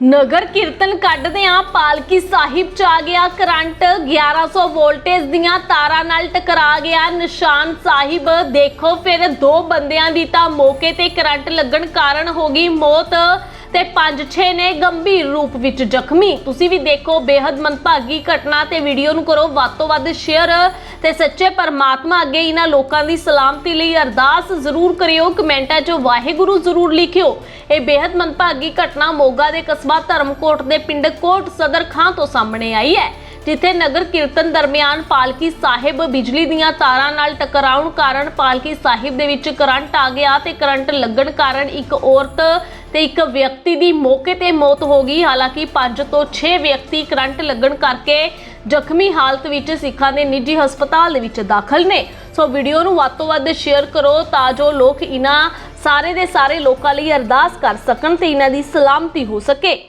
ਨਗਰ ਕੀਰਤਨ ਕੱਢਦਿਆਂ ਪਾਲਕੀ ਸਾਹਿਬ ਚ ਆ ਗਿਆ ਕਰੰਟ। 1100 ਵੋਲਟੇਜ ਦੀਆਂ ਤਾਰਾਂ ਨਾਲ ਟਕਰਾ ਗਿਆ ਨਿਸ਼ਾਨ ਸਾਹਿਬ। ਦੇਖੋ ਫਿਰ ਦੋ ਬੰਦਿਆਂ ਦੀ ਤਾਂ ਮੌਕੇ ਤੇ ਕਰੰਟ ਲੱਗਣ ਕਾਰਨ ਹੋ ਗਈ ਮੌਤ ਤੇ 5-6 ਨੇ ਗੰਭੀਰ ਰੂਪ ਵਿੱਚ ਜ਼ਖਮੀ। ਤੁਸੀਂ ਵੀ ਦੇਖੋ ਬੇहद ਮੰਦਭਾਗੀ ਘਟਨਾ ਤੇ ਵੀਡੀਓ ਨੂੰ ਕਰੋ ਵੱਧ ਤੋਂ ਵੱਧ ਸ਼ੇਅਰ। ਤੇ ਸੱਚੇ ਪਰਮਾਤਮਾ ਅੱਗੇ ਇਹਨਾਂ ਲੋਕਾਂ ਦੀ ਸਲਾਮਤੀ ਲਈ ਅਰਦਾਸ ਜ਼ਰੂਰ ਕਰਿਓ, ਕਮੈਂਟਾਂ 'ਚ ਵਾਹਿਗੁਰੂ ਜ਼ਰੂਰ ਲਿਖਿਓ। ਇਹ ਬੇहद ਮੰਦਭਾਗੀ ਘਟਨਾ ਮੋਗਾ ਦੇ ਕਸਬਾ ਧਰਮਕੋਟ ਦੇ ਪਿੰਡ ਕੋਟ ਸਦਰ ਖਾਂ ਤੋਂ ਸਾਹਮਣੇ ਆਈ ਹੈ, ਜਿੱਥੇ ਨਗਰ ਕੀਰਤਨ ਦਰਮਿਆਨ ਪਾਲਕੀ ਸਾਹਿਬ ਬਿਜਲੀ ਦੀਆਂ ਤਾਰਾਂ ਨਾਲ ਟਕਰਾਉਣ ਕਾਰਨ ਪਾਲਕੀ ਸਾਹਿਬ ਦੇ ਵਿੱਚ ਕਰੰਟ ਆ ਗਿਆ ਤੇ ਕਰੰਟ ਲੱਗਣ ਕਾਰਨ ਇੱਕ ਔਰਤ ਤੇ ਇੱਕ ਵਿਅਕਤੀ ਦੀ ਮੌਕੇ ਤੇ ਮੌਤ ਹੋ ਗਈ। ਹਾਲਾਂਕਿ 5 ਤੋਂ 6 ਵਿਅਕਤੀ ਕਰੰਟ ਲੱਗਣ ਕਰਕੇ ਜ਼ਖਮੀ ਹਾਲਤ ਵਿੱਚ ਸਿੱਖਾਂ ਦੇ ਨਿੱਜੀ ਹਸਪਤਾਲ ਦੇ ਵਿੱਚ ਦਾਖਲ ਨੇ। ਸੋ ਵੀਡੀਓ ਨੂੰ ਵੱਧ ਤੋਂ ਵੱਧ ਸ਼ੇਅਰ ਕਰੋ ਤਾਂ ਜੋ ਲੋਕ ਇਹਨਾਂ ਸਾਰੇ ਦੇ ਸਾਰੇ ਲੋਕਾਂ ਲਈ ਅਰਦਾਸ ਕਰ ਸਕਣ ਤੇ ਇਹਨਾਂ ਦੀ ਸਲਾਮਤੀ ਹੋ ਸਕੇ।